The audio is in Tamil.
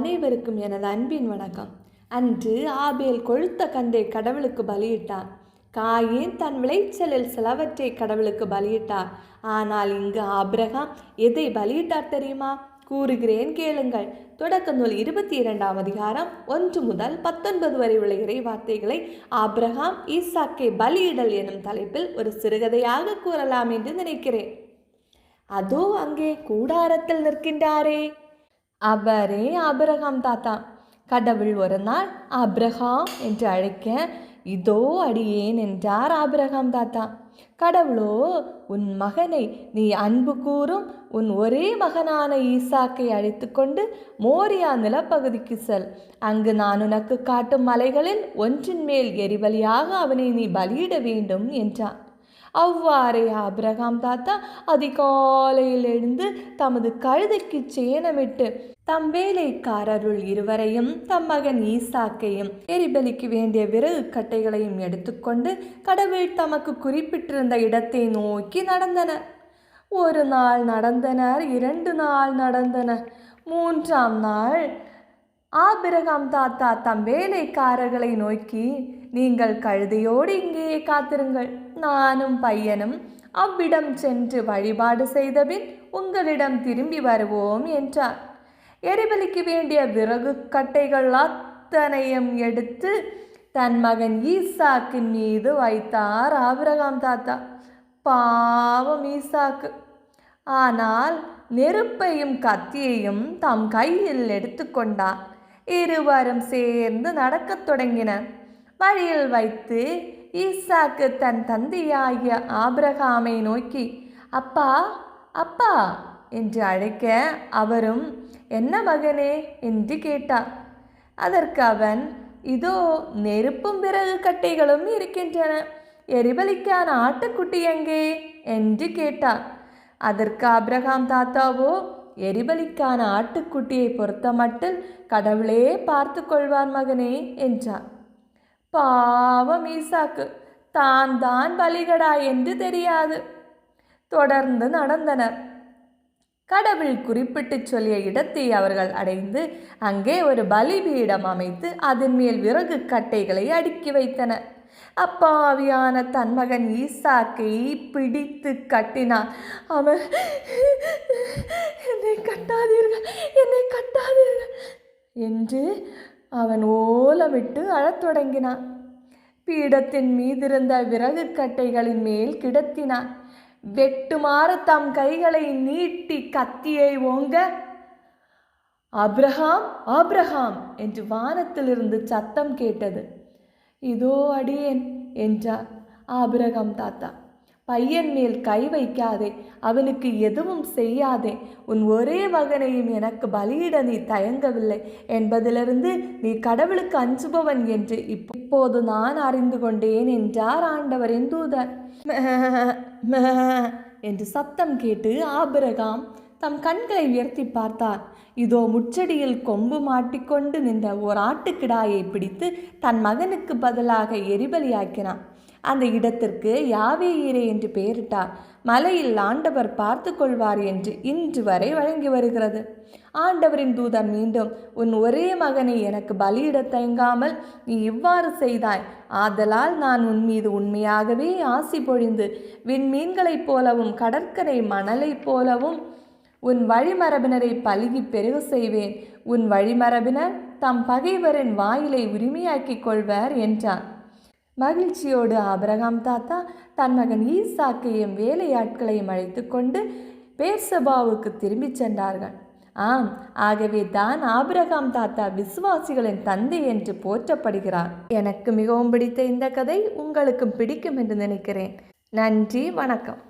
அனைவருக்கும் எனது அன்பின் வணக்கம். அன்று ஆபேல் கொழுத்த கன்றை கடவுளுக்கு பலியிட்டார் காயேன் தன் விளைச்சலில் சிலவற்றை கடவுளுக்கு பலியிட்டார். ஆனால் இங்கு ஆபிரகாம் எதை பலியிட்டார் தெரியுமா? கூறுகிறேன் கேளுங்கள். தொடக்க நூல் இருபத்தி இரண்டாம் அதிகாரம் ஒன்று முதல் பத்தொன்பது வரை உள்ள இறை வார்த்தைகளை ஆப்ரஹாம் ஈசாக்கை பலியிடல் எனும் தலைப்பில் ஒரு சிறுகதையாக கூறலாம் என்று நினைக்கிறேன். அதோ அங்கே கூடாரத்தில் நிற்கின்றாரே. அவரே ஆபிரகாம் தாத்தா. கடவுள் ஒரு நாள் அப்ரஹாம் என்று அழைக்க இதோ அடியேன் என்றார் ஆபிரகாம் தாத்தா. கடவுளோ உன் மகனை நீ அன்பு கூறும் உன் ஒரே மகனான ஈசாக்கை அழைத்து கொண்டு மோரியா நிலப்பகுதிக்கு செல். அங்கு நான் உனக்கு காட்டும் மலைகளில் ஒன்றின் மேல் எரிவலியாக அவனை நீ பலியிட வேண்டும் என்றான் அவ்வாறே ஆபிரகாம் தாத்தா அதிகாலையில் எழுந்து தமது கழுதைக்கு சேனமிட்டு தம் வேலைக்காரருள் இருவரையும் தம் மகன் ஈசாக்கையும் எரிபலிக்கு வேண்டிய விறகு கட்டைகளையும் எடுத்துக்கொண்டு கடவுள் தமக்கு குறிப்பிட்டிருந்த இடத்தை நோக்கி நடந்தனர் ஒரு நாள் நடந்தனர் இரண்டு நாள் நடந்தனர் மூன்றாம் நாள் ஆபிரகாம் தாத்தா தம் வேலைக்காரர்களை நோக்கி நீங்கள் கழுதையோடு இங்கேயே காத்திருங்கள். நானும் பையனும் அவ்விடம் சென்று வழிபாடு செய்தபின் உங்களிடம் திரும்பி வருவோம் என்றார். எரிபலிக்கு வேண்டிய விறகு கட்டைகள் அத்தனையும் எடுத்து தன் மகன் ஈசாக்கின் மீது வைத்தார் ஆபிரகாம் தாத்தா. பாவம் ஈசாக்கு. ஆனால் நெருப்பையும் கத்தியையும் தம் கையில் எடுத்துக்கொண்டான் இருவரும் சேர்ந்து நடக்கத் தொடங்கினர் வழியில் வைத்து ஈசாக்கு தன் தந்தையாகிய ஆபிரகாமை நோக்கி அப்பா அப்பா என்று அழைக்க அவரும் என்ன மகனே? என்று கேட்டார். அதற்கு அவன் இதோ நெருப்பும் விறகு கட்டைகளும் இருக்கின்றன. எரிபலிக்கான ஆட்டுக்குட்டி எங்கே? என்று கேட்டார். அதற்கு அப்ரஹாம் தாத்தாவோ எரிபலிக்கான ஆட்டுக்குட்டியை பொறுத்தமட்டில் கடவுளே பார்த்து கொள்வார் மகனே என்றார் பாவம் ஈசாக்கு தான் தான் பலிகடா என்று தெரியாது. தொடர்ந்து நடந்தனர். கடவுள் குறிப்பிட்டு சொல்லிய இடத்தை அவர்கள் அடைந்து அங்கே ஒரு பலிபீடம் அமைத்து அதன் மேல் விறகு கட்டைகளை அடுக்கி வைத்தனர். அப்பாவியான தன் மகன் ஈசாக்கை பிடித்து கட்டினான். அவன் என்னை கட்டாதீர்கள் என்னை கட்டாதீர்கள் என்று அவன் ஓலமிட்டு அழத் தொடங்கினான். பீடத்தின் மீதிருந்த விறகு கட்டைகளின் மேல் கிடத்தினான். வெட்டுமாறு தம் கைகளை நீட்டி கத்தியை ஓங்க அப்ரஹாம் ஆப்ரஹாம் என்று வானத்திலிருந்து சத்தம் கேட்டது. இதோ அடியேன் என்றார் ஆபிரகாம் தாத்தா. பையன் மேல் கை வைக்காதே அவனுக்கு எதுவும் செய்யாதே. உன் ஒரே மகனையும் எனக்கு பலியிட நீ தயங்கவில்லை. என்பதிலிருந்து நீ கடவுளுக்கு அஞ்சுபவன் என்று இப்போது நான் அறிந்து கொண்டேன் என்றார் ஆண்டவரின் தூதர். என்று சத்தம் கேட்டு ஆபிரகாம் தம் கண்களை உயர்த்தி பார்த்தார். இதோ முச்சடியில் கொம்பு மாட்டிக்கொண்டு நின்ற ஓர் ஆட்டுக்கிடாயை பிடித்து தன் மகனுக்கு பதிலாக எரிபலியாக்கினான். அந்த இடத்திற்கு யாவேயீரே என்று பெயரிட்டார். மலையில் ஆண்டவர் பார்த்து கொள்வார் என்று இன்று வரை வழங்கி வருகிறது. ஆண்டவரின் தூதர் மீண்டும் உன் ஒரே மகனை எனக்கு பலியிட தயங்காமல் நீ இவ்வாறு செய்தாய். ஆதலால் நான் உன் மீது உண்மையாகவே ஆசி பொழிந்து விண்மீன்களைப் போலவும் கடற்கரை மணலைப் போலவும் உன் வழிமரபினரை பழுகி பெருக செய்வேன். உன் வழிமரபினர் தம் பகைவரின் வாயிலை உரிமையாக்கிக் கொள்வர் என்றான். மகிழ்ச்சியோடு ஆபிரகாம் தாத்தா தன் மகன் ஈசாக்கையும் வேலையாட்களையும் அழைத்து கொண்டு பேர்சபாவுக்கு திரும்பிச் சென்றார்கள். ஆம் ஆகவே தான் ஆபிரகாம் தாத்தா விசுவாசிகளின் தந்தை என்று போற்றப்படுகிறார். எனக்கு மிகவும் பிடித்த இந்த கதை உங்களுக்கும் பிடிக்கும் என்று நினைக்கிறேன். நன்றி வணக்கம்.